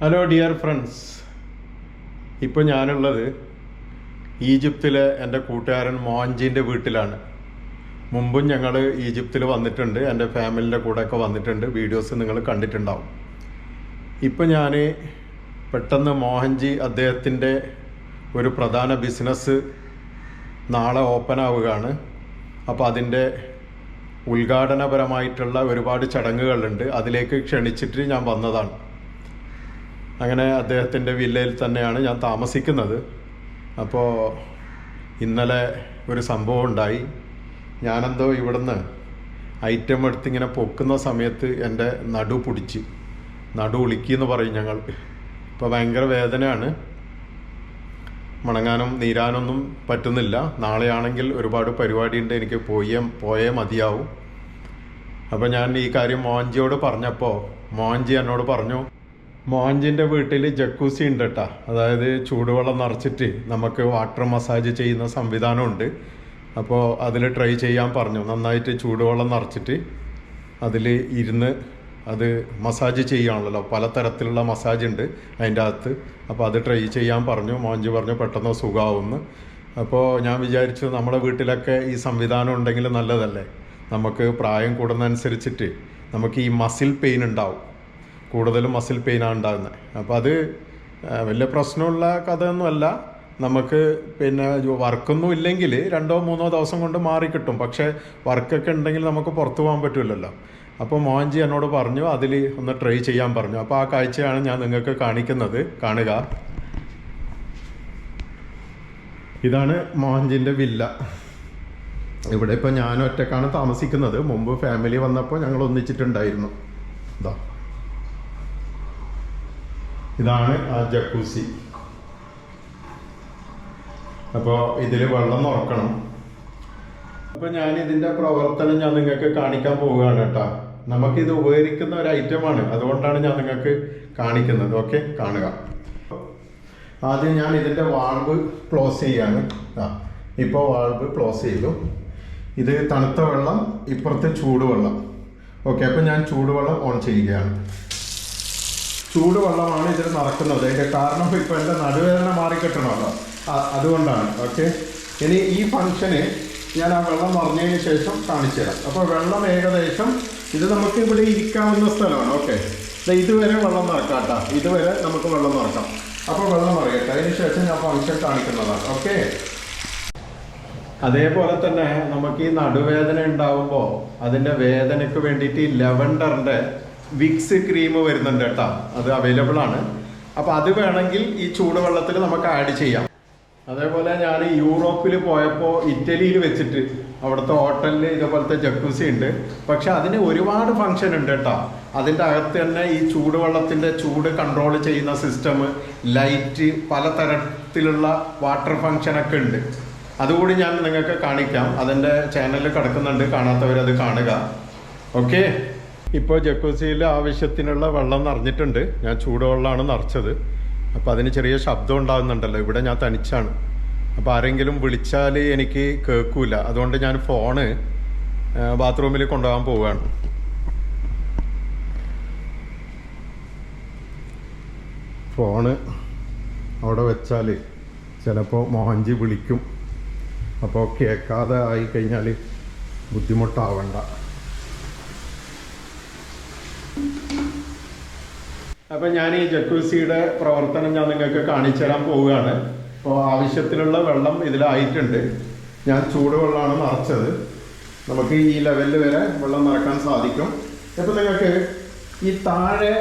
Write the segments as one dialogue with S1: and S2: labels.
S1: hello dear friends ഇപ്പോൾ ഞാനുള്ളത് ഈജിപ്തിലെ എൻ്റെ കൂട്ടുകാരൻ മോഹൻജീൻ്റെ വീട്ടിലാണ് മുമ്പും ഞങ്ങൾ ഈജിപ്തിൽ വന്നിട്ടുണ്ട് എൻ്റെ ഫാമിലിൻ്റെ കൂടെയൊക്കെ വന്നിട്ടുണ്ട് വീഡിയോസ് നിങ്ങൾ കണ്ടിട്ടുണ്ടാവും ഇപ്പോൾ ഞാൻ പെട്ടെന്ന് മോഹൻജി അദ്ദേഹത്തിൻ്റെ ഒരു പ്രധാന ബിസിനസ് നാളെ ഓപ്പൺ ആവുകയാണ് അപ്പോൾ അതിൻ്റെ ഉദ്ഘാടനപരമായിട്ടുള്ള ഒരുപാട് ചടങ്ങുകളുണ്ട് അതിലേക്ക് ക്ഷണിച്ചിട്ട് ഞാൻ വന്നതാണ് അങ്ങനെ അദ്ദേഹത്തിൻ്റെ വില്ലയിൽ തന്നെയാണ് ഞാൻ താമസിക്കുന്നത് അപ്പോൾ ഇന്നലെ ഒരു സംഭവം ഉണ്ടായി ഞാനെന്തോ ഇവിടുന്ന് ഐറ്റം എടുത്തിങ്ങനെ പൊക്കുന്ന സമയത്ത് എൻ്റെ നടു പൊടിച്ച് നടു ഉളിക്കിയെന്ന് പറയും ഞങ്ങൾ ഇപ്പോൾ ഭയങ്കര വേദനയാണ് മണങ്ങാനും നീരാനൊന്നും പറ്റുന്നില്ല നാളെയാണെങ്കിൽ ഒരുപാട് പരിപാടിയുണ്ട് എനിക്ക് പോയേ പോയേ മതിയാവും അപ്പോൾ ഞാൻ ഈ കാര്യം മോഹൻജിയോട് പറഞ്ഞപ്പോൾ മോഹൻജി എന്നോട് പറഞ്ഞു മോഹൻജിൻ്റെ വീട്ടിൽ ജക്കൂസി ഉണ്ട് കേട്ടാ അതായത് ചൂടുവെള്ളം നിറച്ചിട്ട് നമുക്ക് വാട്ടർ മസാജ് ചെയ്യുന്ന സംവിധാനമുണ്ട് അപ്പോൾ അതിൽ ട്രൈ ചെയ്യാൻ പറഞ്ഞു നന്നായിട്ട് ചൂടുവെള്ളം നിറച്ചിട്ട് അതിൽ ഇരുന്ന് അത് മസാജ് ചെയ്യാണല്ലോ പലതരത്തിലുള്ള മസാജ് ഉണ്ട് അതിൻ്റെ അകത്ത് അപ്പോൾ അത് ട്രൈ ചെയ്യാൻ പറഞ്ഞു മോഹൻജി പറഞ്ഞു പെട്ടെന്ന് സുഖമാവുമെന്ന് അപ്പോൾ ഞാൻ വിചാരിച്ചു നമ്മുടെ വീട്ടിലൊക്കെ ഈ സംവിധാനം ഉണ്ടെങ്കിൽ നല്ലതല്ലേ നമുക്ക് പ്രായം കൂടുന്നതനുസരിച്ചിട്ട് നമുക്ക് ഈ മസിൽ പെയിൻ ഉണ്ടാവും കൂടുതലും മസിൽ പെയിനാണ് ഉണ്ടാകുന്നത് അപ്പോൾ അത് വലിയ പ്രശ്നമുള്ള കഥയൊന്നുമല്ല നമുക്ക് പിന്നെ വർക്കൊന്നും ഇല്ലെങ്കിൽ രണ്ടോ മൂന്നോ ദിവസം കൊണ്ട് മാറിക്കിട്ടും പക്ഷേ വർക്കൊക്കെ ഉണ്ടെങ്കിൽ നമുക്ക് പുറത്തു പോകാൻ പറ്റില്ലല്ലോ അപ്പോൾ മോഹൻജി എന്നോട് പറഞ്ഞു അതിൽ ഒന്ന് ട്രൈ ചെയ്യാൻ പറഞ്ഞു അപ്പോൾ ആ കാഴ്ചയാണ് ഞാൻ നിങ്ങൾക്ക് കാണിക്കുന്നത് കാണുക ഇതാണ് മോഹൻജിൻ്റെ വില്ല ഇവിടെ ഇപ്പോൾ ഞാൻ ഒറ്റക്കാണ് താമസിക്കുന്നത് മുമ്പ് ഫാമിലി വന്നപ്പോൾ ഞങ്ങൾ ഒന്നിച്ചിട്ടുണ്ടായിരുന്നു ഇതാ ഇതാണ് ആ ജക്കൂസി അപ്പോൾ ഇതിൽ വെള്ളം നോക്കണം അപ്പോൾ ഞാൻ ഇതിൻ്റെ പ്രവർത്തനം ഞാൻ നിങ്ങൾക്ക് കാണിക്കാൻ പോവുകയാണ് കേട്ടോ നമുക്കിത് ഉപകരിക്കുന്ന ഒരു ഐറ്റമാണ് അതുകൊണ്ടാണ് ഞാൻ നിങ്ങൾക്ക് കാണിക്കുന്നത് ഓക്കെ കാണുക ആദ്യം ഞാൻ ഇതിൻ്റെ വാൾവ് ക്ലോസ് ചെയ്യാണ് ആ ഇപ്പോൾ വാൾവ് ക്ലോസ് ചെയ്തു ഇത് തണുത്ത വെള്ളം ഇപ്പുറത്തെ ചൂടുവെള്ളം ഓക്കെ അപ്പോൾ ഞാൻ ചൂടുവെള്ളം ഓൺ ചെയ്യുകയാണ് ചൂടുവെള്ളമാണ് ഇതിൽ നടക്കുന്നത് അതിൻ്റെ കാരണം ഇപ്പോൾ എൻ്റെ നടുവേദന മാറിക്കിട്ടണമല്ലോ അതുകൊണ്ടാണ് ഓക്കെ ഇനി ഈ ഫംഗ്ഷന് ഞാൻ ആ വെള്ളം മറിഞ്ഞതിന് ശേഷം കാണിച്ചു തരാം അപ്പോൾ വെള്ളം ഏകദേശം ഇത് നമുക്ക് ഇവിടെ ഇരിക്കാവുന്ന സ്ഥലമാണ് ഓക്കെ ഇതുവരെ വെള്ളം നിറക്കാട്ടോ ഇതുവരെ നമുക്ക് വെള്ളം നിറക്കാം അപ്പോൾ വെള്ളം നിറയട്ടെ അതിന് ശേഷം ഞാൻ ഫംഗ്ഷൻ കാണിക്കുന്നതാണ് ഓക്കെ അതേപോലെ തന്നെ നമുക്ക് ഈ നടുവേദന ഉണ്ടാവുമ്പോൾ അതിൻ്റെ വേദനയ്ക്ക് വേണ്ടിയിട്ട് ഈ ലെവൻഡറിൻ്റെ വിക്സ് ക്രീം വരുന്നുണ്ട് കേട്ടോ അത് അവൈലബിൾ ആണ് അപ്പോൾ അത് വേണമെങ്കിൽ ഈ ചൂടുവെള്ളത്തിൽ നമുക്ക് ആഡ് ചെയ്യാം അതേപോലെ ഞാൻ യൂറോപ്പിൽ പോയപ്പോൾ ഇറ്റലിയിൽ വെച്ചിട്ട് അവിടുത്തെ ഹോട്ടലിൽ ഇതേപോലത്തെ ജക്കൂസി ഉണ്ട് പക്ഷെ അതിന് ഒരുപാട് ഫങ്ഷൻ ഉണ്ട് കേട്ടോ അതിൻ്റെ അകത്ത് തന്നെ ഈ ചൂടുവെള്ളത്തിൻ്റെ ചൂട് കൺട്രോൾ ചെയ്യുന്ന സിസ്റ്റം ലൈറ്റ് പലതരത്തിലുള്ള വാട്ടർ ഫങ്ഷനൊക്കെ ഉണ്ട് അതുകൂടി ഞാൻ നിങ്ങൾക്ക് കാണിക്കാം അതിൻ്റെ ചാനലിൽ കിടക്കുന്നുണ്ട് കാണാത്തവരത് കാണുക ഓക്കേ ഇപ്പോൾ ജക്കോസിയിൽ ആവശ്യത്തിനുള്ള വെള്ളം നിറഞ്ഞിട്ടുണ്ട് ഞാൻ ചൂടുവെള്ളമാണ് നിറച്ചത് അപ്പോൾ അതിന് ചെറിയ ശബ്ദം ഉണ്ടാകുന്നുണ്ടല്ലോ ഇവിടെ ഞാൻ തനിച്ചാണ് അപ്പോൾ ആരെങ്കിലും വിളിച്ചാൽ എനിക്ക് കേൾക്കൂല അതുകൊണ്ട് ഞാൻ ഫോണ് ബാത്റൂമിൽ കൊണ്ടുപോകാൻ പോവുകയാണ് ഫോണ് അവിടെ വെച്ചാൽ ചിലപ്പോൾ മോഹൻജി വിളിക്കും അപ്പോൾ കേൾക്കാതെ ആയിക്കഴിഞ്ഞാൽ ബുദ്ധിമുട്ടാവണ്ട അപ്പം ഞാൻ ഈ ജക്കൂസിയുടെ പ്രവർത്തനം ഞാൻ നിങ്ങൾക്ക് കാണിച്ചു തരാൻ പോവുകയാണ് അപ്പോൾ ആവശ്യത്തിലുള്ള വെള്ളം ഇതിലായിട്ടുണ്ട് ഞാൻ ചൂടുവെള്ളമാണ് നിറച്ചത് നമുക്ക് ഈ ലെവലിൽ വരെ വെള്ളം നിറക്കാൻ സാധിക്കും ഇപ്പം നിങ്ങൾക്ക് ഈ താഴെ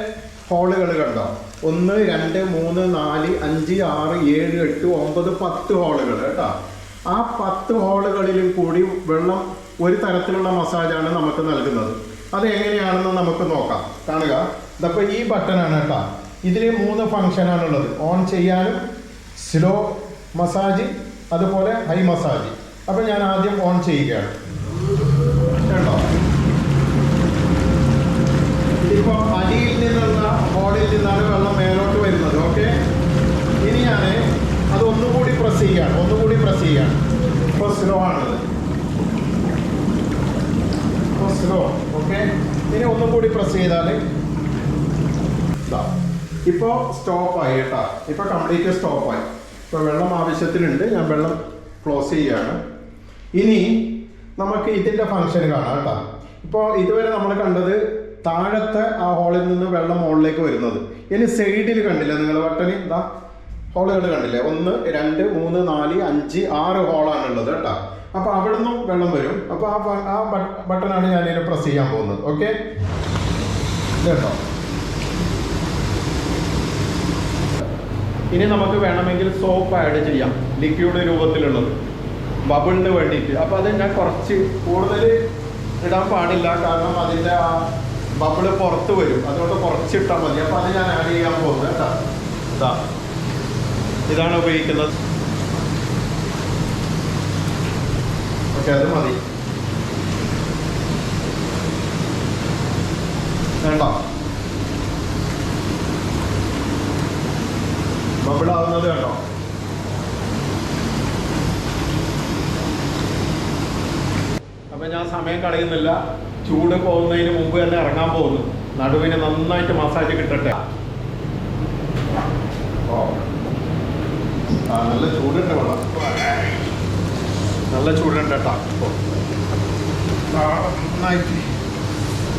S1: ഹോളുകൾ കണ്ടോ ഒന്ന് രണ്ട് മൂന്ന് നാല് അഞ്ച് ആറ് ഏഴ് എട്ട് ഒമ്പത് പത്ത് ഹോളുകൾ കേട്ടോ ആ പത്ത് ഹോളുകളിലും കൂടി വെള്ളം ഒരു തരത്തിലുള്ള മസാജാണ് നമുക്ക് നൽകുന്നത് അത് എങ്ങനെയാണെന്ന് നമുക്ക് നോക്കാം കാണുക ഇതപ്പോൾ ഈ ബട്ടണാണ് കേട്ടോ ഇതിൽ മൂന്ന് ഫങ്ഷനാണുള്ളത് ഓൺ ചെയ്യാനും സ്ലോ മസാജ് അതുപോലെ ഹൈ മസാജ് അപ്പോൾ ഞാൻ ആദ്യം ഓൺ ചെയ്യുകയാണ് കേട്ടോ ഇപ്പോൾ അടിയിൽ നിന്നുള്ള ബോഡിൽ നിന്നാണ് വെള്ളം മേലോട്ട് വരുന്നത് ഓക്കെ ഇനി ഞാൻ അത് ഒന്നുകൂടി പ്രസ് ചെയ്യുകയാണ് ഒന്നുകൂടി പ്രസ് ചെയ്യുകയാണ് ഇപ്പോൾ സ്ലോ ആണത് ഇപ്പോൾ സ്ലോ ഓക്കെ ഇനി ഒന്നുകൂടി പ്രസ് ചെയ്താൽ ഇതാ ഇപ്പോൾ സ്റ്റോപ്പായി കേട്ടോ ഇപ്പോൾ കംപ്ലീറ്റ് സ്റ്റോപ്പായി ഇപ്പോൾ വെള്ളം ആവശ്യത്തിനുണ്ട് ഞാൻ വെള്ളം ക്ലോസ് ചെയ്യുകയാണ് ഇനി നമുക്ക് ഇതിൻ്റെ ഫങ്ഷൻ കാണാം കേട്ടോ ഇപ്പോൾ ഇതുവരെ നമ്മൾ കണ്ടത് താഴത്തെ ആ ഹോളിൽ നിന്ന് വെള്ളം മുകളിലേക്ക് വരുന്നത് ഇനി സൈഡിൽ കണ്ടില്ല നിങ്ങൾ വട്ടന് എന്താ ഹോളുകൾ കണ്ടില്ലേ ഒന്ന് രണ്ട് മൂന്ന് നാല് അഞ്ച് ആറ് ഹോളാണുള്ളത് കേട്ടോ അപ്പോൾ അവിടെ നിന്നും വെള്ളം വരും അപ്പോൾ ആ ആ ബട്ടണാണ് ഞാനിതിനെ പ്രസ് ചെയ്യാൻ പോകുന്നത് ഓക്കെ കേട്ടോ ഇനി നമുക്ക് വേണമെങ്കിൽ സോപ്പ് ആഡ് ചെയ്യാം ലിക്വിഡ് രൂപത്തിലുള്ളത് ബബിളിന് വേണ്ടിയിട്ട് അപ്പോൾ അത് ഞാൻ കുറച്ച് കൂടുതൽ ഇടാൻ പാടില്ല കാരണം അതിൻ്റെ ആ ബബിള് പുറത്ത് വരും അതുകൊണ്ട് കുറച്ച് ഇട്ടാൽ മതി അപ്പോൾ അത് ഞാൻ ആഡ് ചെയ്യാൻ പോകുന്നത് കേട്ടോ ഇതാണ് ഉപയോഗിക്കുന്നത് ഓക്കെ അത് മതി വേണ്ട ബബിളാവുന്നത് കണ്ടോ അപ്പൊ ഞാൻ സമയം കളയുന്നില്ല ചൂട് പോകുന്നതിന് മുമ്പ് തന്നെ ഇറങ്ങാൻ പോകുന്നു നടുവിന് നന്നായിട്ട് മസാജ് കിട്ടട്ടെ നല്ല ചൂടുണ്ട് വേണം നല്ല ചൂടുണ്ട് കേട്ടോ നന്നായിട്ട്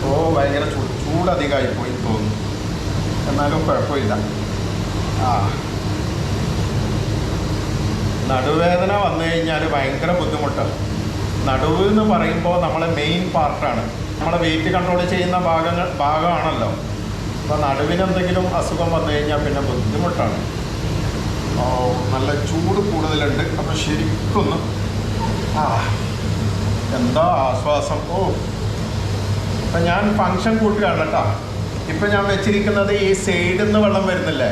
S1: ഓ ഭയങ്കര ചൂട് ചൂട് അധികമായി പോയി തോന്നുന്നു എന്നാലും കുഴപ്പമില്ല ആ നടുവേദന വന്നു കഴിഞ്ഞാൽ ഭയങ്കര ബുദ്ധിമുട്ടാണ് നടുവ് എന്ന് പറയുമ്പോൾ നമ്മളെ മെയിൻ പാർട്ടാണ് നമ്മളെ വെയിറ്റ് കൺട്രോൾ ചെയ്യുന്ന ഭാഗങ്ങൾ ഭാഗമാണല്ലോ അപ്പോൾ നടുവിന് എന്തെങ്കിലും അസുഖം വന്നു കഴിഞ്ഞാൽ പിന്നെ ബുദ്ധിമുട്ടാണ് നല്ല ചൂട് കൂടുതലുണ്ട് അപ്പോൾ ശരിക്കൊന്ന് ആ എന്താ ആശ്വാസം ഓ അപ്പം ഞാൻ ഫങ്ഷൻ കൂട്ടുകയാണ് കേട്ടോ ഇപ്പം ഞാൻ വെച്ചിരിക്കുന്നത് ഈ സൈഡിൽ നിന്ന് വെള്ളം വരുന്നില്ലേ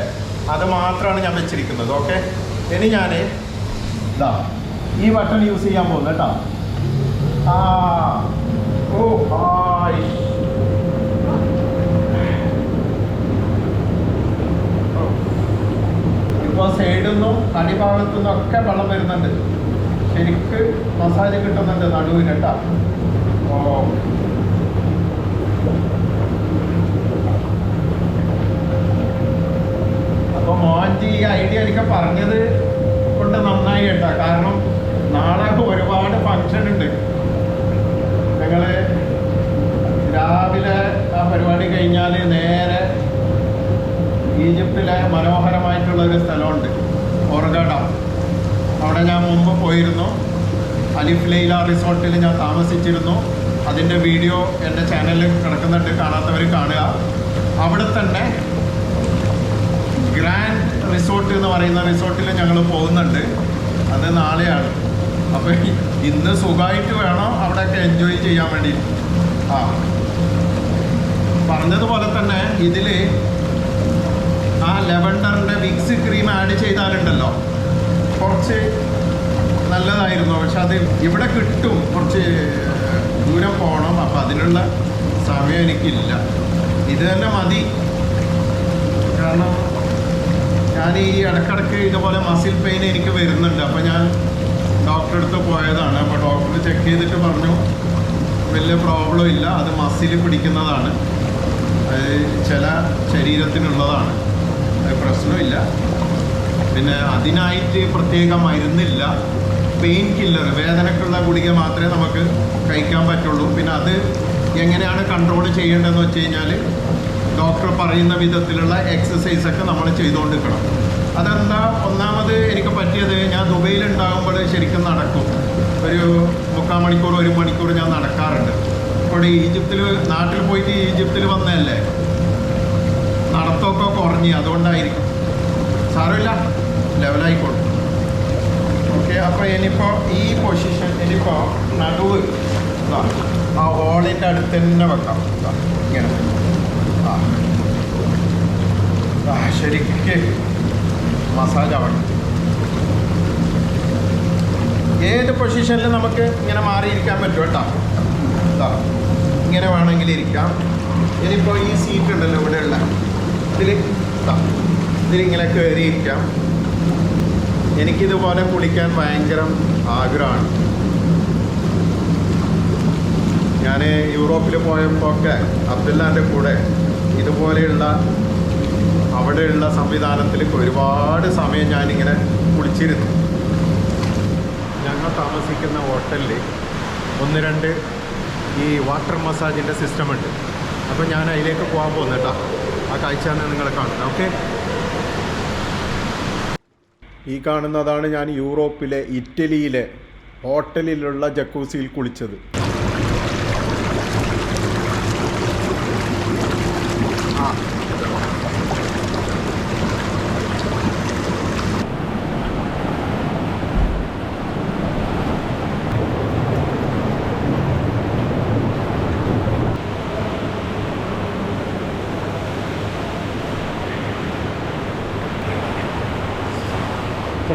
S1: അത് മാത്രമാണ് ഞാൻ വെച്ചിരിക്കുന്നത് ഓക്കെ ഇനി ഞാൻ ഇതാ ഈ ബട്ടൺ യൂസ് ചെയ്യാൻ പോകുന്നു കേട്ടോ ആ ഓ ഹായ് ഇപ്പോൾ സൈഡിൽ അടിഭാഗത്തു നിന്നും ഒക്കെ വെള്ളം വരുന്നുണ്ട് ശരിക്ക് മസാജ് കിട്ടുന്നുണ്ട് നടുവിന് കേട്ടോ ഓ അപ്പോൾ മോഹൻജി ഈ ഐഡിയ എനിക്ക് പറഞ്ഞത് കൊണ്ട് നന്നായി ഉണ്ടാ കാരണം നാളെ ഒരുപാട് ഫങ്ഷൻ ഉണ്ട് ഞങ്ങൾ രാവിലെ ആ പരിപാടി കഴിഞ്ഞാൽ നേരെ ഈജിപ്തിലെ മനോഹരമായിട്ടുള്ള ഒരു സ്ഥലമുണ്ട് ഓർഗഡ അവിടെ ഞാൻ മുമ്പ് പോയിരുന്നു അലിഫ് ലൈല റിസോർട്ടിൽ ഞാൻ താമസിച്ചിരുന്നു അതിൻ്റെ വീഡിയോ എൻ്റെ ചാനലിൽ കിടക്കുന്നുണ്ട് കാണാത്തവർ കാണുക അവിടെ തന്നെ ഗ്രാൻഡ് റിസോർട്ട് എന്ന് പറയുന്ന റിസോർട്ടിൽ ഞങ്ങൾ പോകുന്നുണ്ട് അത് നാളെയാണ് അപ്പോൾ ഇന്ന് സുഖമായിട്ട് വേണം അവിടെയൊക്കെ എൻജോയ് ചെയ്യാൻ വേണ്ടി ആ പറഞ്ഞതുപോലെ തന്നെ ഇതിൽ ആ ലെവൻഡറിൻ്റെ വിക്സ് ക്രീം ആഡ് ചെയ്താലുണ്ടല്ലോ കുറച്ച് നല്ലതായിരുന്നു പക്ഷെ അത് ഇവിടെ കിട്ടും കുറച്ച് ദൂരം പോകണം അപ്പം അതിനുള്ള സമയം എനിക്കില്ല ഇത് തന്നെ മതി കാരണം ഞാൻ ഈ ഇടക്കിടക്ക് ഇതുപോലെ മസിൽ പെയിൻ എനിക്ക് വരുന്നുണ്ട് അപ്പോൾ ഞാൻ ഡോക്ടറെ അടുത്ത് പോയതാണ് അപ്പോൾ ഡോക്ടർ ചെക്ക് ചെയ്തിട്ട് പറഞ്ഞു വലിയ പ്രോബ്ലം ഇല്ല അത് മസിൽ പിടിക്കുന്നതാണ് അത് ചില ശരീരത്തിനുള്ളതാണ് പ്രശ്നമില്ല പിന്നെ അതിനായിട്ട് പ്രത്യേക മരുന്നില്ല പെയിൻ കില്ലർ വേദനക്കുള്ള ഗുളിക മാത്രമേ നമുക്ക് കഴിക്കാൻ പറ്റുള്ളൂ പിന്നെ അത് എങ്ങനെയാണ് കൺട്രോൾ ചെയ്യേണ്ടതെന്ന് വെച്ച് കഴിഞ്ഞാൽ ഡോക്ടർ പറയുന്ന വിധത്തിലുള്ള എക്സസൈസ് ഒക്കെ നമ്മൾ ചെയ്തുകൊണ്ടിരിക്കണം അതെന്താ ഒന്നാമത് എനിക്ക് പറ്റിയത് ഞാൻ ദുബൈയിലുണ്ടാകുമ്പോൾ ശരിക്കും നടക്കും ഒരു മുക്കാൽ മണിക്കൂർ ഒരു മണിക്കൂർ ഞാൻ നടക്കാറുണ്ട് അപ്പോൾ ഈജിപ്തിൽ നാട്ടിൽ പോയിട്ട് ഈജിപ്തിൽ വന്നതല്ലേ നടത്തമൊക്കെ കുറഞ്ഞ് അതുകൊണ്ടായിരിക്കും സാരമില്ല ലെവലായിക്കോട്ടെ ഓക്കെ അപ്പോൾ ഇനിയിപ്പോൾ ഈ പൊസിഷൻ ഇനിയിപ്പോൾ നടുവ് ആ ഓളിൻ്റെ അടുത്ത് തന്നെ വെക്കാം ഇങ്ങനെ ശരിക്ക് മസാജ് ഏത് പൊസിഷനിൽ നമുക്ക് ഇങ്ങനെ മാറിയിരിക്കാൻ പറ്റും കേട്ടോ ഇതാ ഇങ്ങനെ വേണമെങ്കിൽ ഇരിക്കാം ഇനിയിപ്പോൾ ഈ സീറ്റ് ഉണ്ടല്ലോ ഇവിടെയുള്ള ഇതിൽ ഇതാ ഇതിലിങ്ങനെ കയറിയിരിക്കാം എനിക്കിതുപോലെ കുളിക്കാൻ ഭയങ്കര ആഗ്രഹമാണ് ഞാൻ യൂറോപ്പിൽ പോയപ്പോൾ ഒക്കെ അബ്ദുല്ലാൻ്റെ കൂടെ ഇതുപോലെയുള്ള അവിടെയുള്ള സംവിധാനത്തിൽ ഒരുപാട് സമയം ഞാനിങ്ങനെ കുളിച്ചിരുന്നു ഞങ്ങൾ താമസിക്കുന്ന ഹോട്ടലിൽ ഒന്ന് രണ്ട് ഈ വാട്ടർ മസാജിൻ്റെ സിസ്റ്റം ഉണ്ട് അപ്പോൾ ഞാൻ അതിലേക്ക് പോകാൻ പോകുന്നേട്ടാ ആ കാഴ്ചയാണ് നിങ്ങളെ കാണുന്നത് ഓക്കെ ഈ കാണുന്നതാണ് ഞാൻ യൂറോപ്പിലെ ഇറ്റലിയിലെ ഹോട്ടലിലുള്ള ജക്കൂസിയിൽ കുളിച്ചത്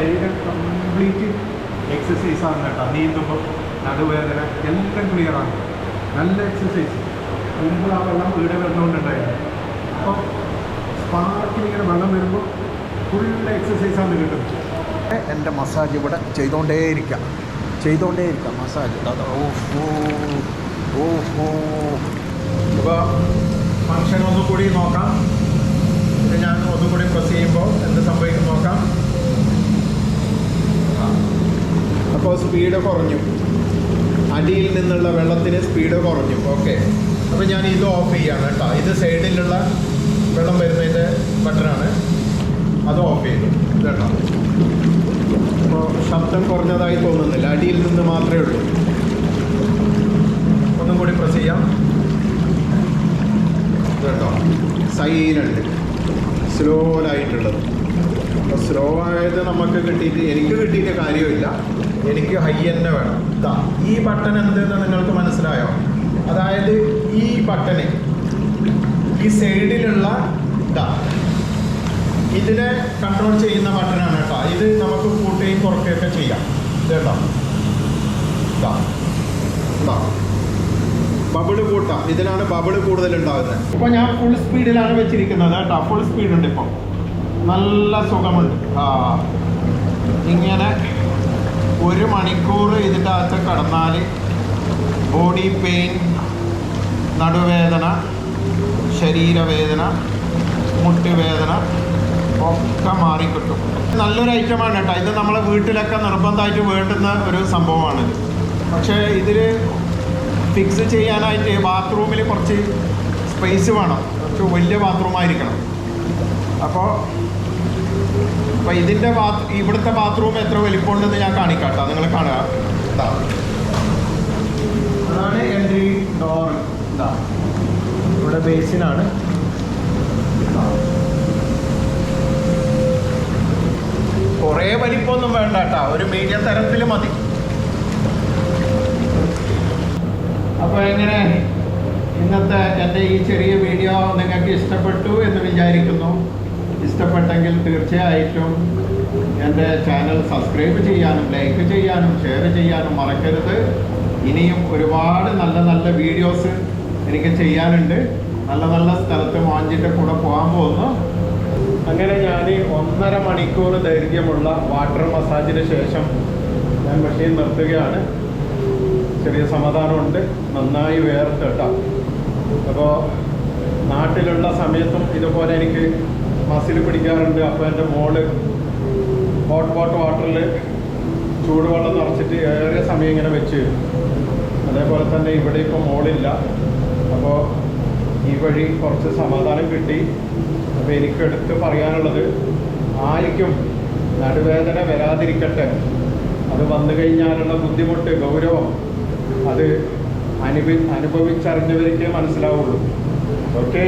S1: ശരീരം കംപ്ലീറ്റ് എക്സസൈസ് ആണ് കേട്ടോ നീന്തുമ്പോൾ നടുവേദന എല്ലാം ക്ലിയർ ആണ് നല്ല എക്സസൈസ് മുമ്പ് ആ വെള്ളം ഇവിടെ വരുന്നുകൊണ്ടുണ്ടായിരുന്നു അപ്പോൾ സ്പാർക്കിൽ ഇങ്ങനെ വെള്ളം വരുമ്പോൾ ഫുൾ ആണ് കിട്ടുന്നത് എൻ്റെ മസാജ് ഇവിടെ ചെയ്തുകൊണ്ടേയിരിക്കാം ചെയ്തുകൊണ്ടേയിരിക്കാം മസാജ് ഓഹോ ഓഹോ അപ്പോൾ ഫങ്ഷൻ ഒന്നുകൂടി നോക്കാം ഞാൻ ഒന്നുകൂടി പ്രസ് ചെയ്യുമ്പോൾ എന്ത് സംഭവിക്കും നോക്കാം അപ്പോൾ സ്പീഡ് കുറഞ്ഞു അടിയിൽ നിന്നുള്ള വെള്ളത്തിന് സ്പീഡ് കുറഞ്ഞു ഓക്കെ അപ്പോൾ ഞാൻ ഇത് ഓഫ് ചെയ്യാണ് കേട്ടോ ഇത് സൈഡിലുള്ള വെള്ളം വരുന്നതിൻ്റെ ബട്ടനാണ് അത് ഓഫ് ചെയ്തു കേട്ടോ അപ്പോൾ ശബ്ദം കുറഞ്ഞതായി തോന്നുന്നില്ല അടിയിൽ നിന്ന് മാത്രമേ ഉള്ളൂ ഒന്നും കൂടി പ്രസ് ചെയ്യാം കേട്ടോ സൈലൻറ്റ് ആയിട്ടുള്ളത് അപ്പോൾ സ്ലോ ആയത് നമുക്ക് കിട്ടിയിട്ട് എനിക്ക് കിട്ടിയിട്ട് കാര്യമില്ല എനിക്ക് ഹൈ തന്നെ വേണം ഇതാ ഈ ബട്ടൺ എന്തെന്ന് നിങ്ങൾക്ക് മനസ്സിലായോ അതായത് ഈ ബട്ടണ് ഈ സൈഡിലുള്ള ഇതാ ഇതിനെ കൺട്രോൾ ചെയ്യുന്ന ബട്ടണാണ് കേട്ടോ ഇത് നമുക്ക് കൂട്ടുകയും കുറക്കുകയൊക്കെ ചെയ്യാം കേട്ടോ ഇതാ ഇതാ ബബിള് കൂട്ടാം ഇതിനാണ് ബബിള് കൂടുതൽ ഉണ്ടാകുന്നത് ഇപ്പൊ ഞാൻ ഫുൾ സ്പീഡിലാണ് വെച്ചിരിക്കുന്നത് കേട്ടോ ഫുൾ ഉണ്ട് ഇപ്പം നല്ല സുഖമുണ്ട് ആ ഇങ്ങനെ ഒരു മണിക്കൂർ ഇതിൻ്റെ അകത്ത് കടന്നാൽ ബോഡി പെയിൻ നടുവേദന ശരീരവേദന മുട്ടുവേദന ഒക്കെ മാറിക്കിട്ടും നല്ലൊരു ഐറ്റമാണ് കേട്ടോ ഇത് നമ്മളെ വീട്ടിലൊക്കെ നിർബന്ധമായിട്ട് വേണ്ടുന്ന ഒരു സംഭവമാണിത് പക്ഷേ ഇതിൽ ഫിക്സ് ചെയ്യാനായിട്ട് ബാത്റൂമിൽ കുറച്ച് സ്പേസ് വേണം കുറച്ച് വലിയ ബാത്റൂം ആയിരിക്കണം അപ്പോൾ അപ്പോൾ ഇതിൻ്റെ ബാത് ഇവിടുത്തെ ബാത്റൂം എത്ര വലിപ്പമുണ്ടെന്ന് ഞാൻ കാണിക്കാട്ടോ നിങ്ങൾ കാണുക എന്താ അതാണ് എൻട്രി ഡോർ എന്താ ഇവിടെ ബേസിനാണ് കുറേ വലിപ്പമൊന്നും വേണ്ട കേട്ടോ ഒരു മീഡിയം തരത്തിൽ മതി എൻ്റെ ഈ ചെറിയ വീഡിയോ നിങ്ങൾക്ക് ഇഷ്ടപ്പെട്ടു എന്ന് വിചാരിക്കുന്നു ഇഷ്ടപ്പെട്ടെങ്കിൽ തീർച്ചയായിട്ടും എൻ്റെ ചാനൽ സബ്സ്ക്രൈബ് ചെയ്യാനും ലൈക്ക് ചെയ്യാനും ഷെയർ ചെയ്യാനും മറക്കരുത് ഇനിയും ഒരുപാട് നല്ല നല്ല വീഡിയോസ് എനിക്ക് ചെയ്യാനുണ്ട് നല്ല നല്ല സ്ഥലത്ത് മോഞ്ചിൻ്റെ കൂടെ പോകാൻ പോകുന്നു അങ്ങനെ ഞാൻ ഒന്നര മണിക്കൂർ ദൈർഘ്യമുള്ള വാട്ടർ മസാജിന് ശേഷം ഞാൻ മെഷീൻ നിർത്തുകയാണ് ചെറിയ സമാധാനമുണ്ട് നന്നായി വേർത്ത് കേട്ടോ അപ്പോൾ നാട്ടിലുള്ള സമയത്തും ഇതുപോലെ എനിക്ക് മസിൽ പിടിക്കാറുണ്ട് അപ്പോൾ എൻ്റെ മോള് ഹോട്ട് വാട്ട് വാട്ടറിൽ ചൂടുവെള്ളം നിറച്ചിട്ട് ഏറെ സമയം ഇങ്ങനെ വെച്ച് അതേപോലെ തന്നെ ഇവിടെ ഇപ്പോൾ മോളില്ല അപ്പോൾ ഈ വഴി കുറച്ച് സമാധാനം കിട്ടി അപ്പോൾ എനിക്ക് എടുത്ത് പറയാനുള്ളത് ആർക്കും നടുവേദന വരാതിരിക്കട്ടെ അത് വന്നു കഴിഞ്ഞാലുള്ള ബുദ്ധിമുട്ട് ഗൗരവം അത് അനുഭവി അനുഭവിച്ചറിഞ്ഞവർക്കേ മനസ്സിലാവുള്ളൂ ഓക്കെ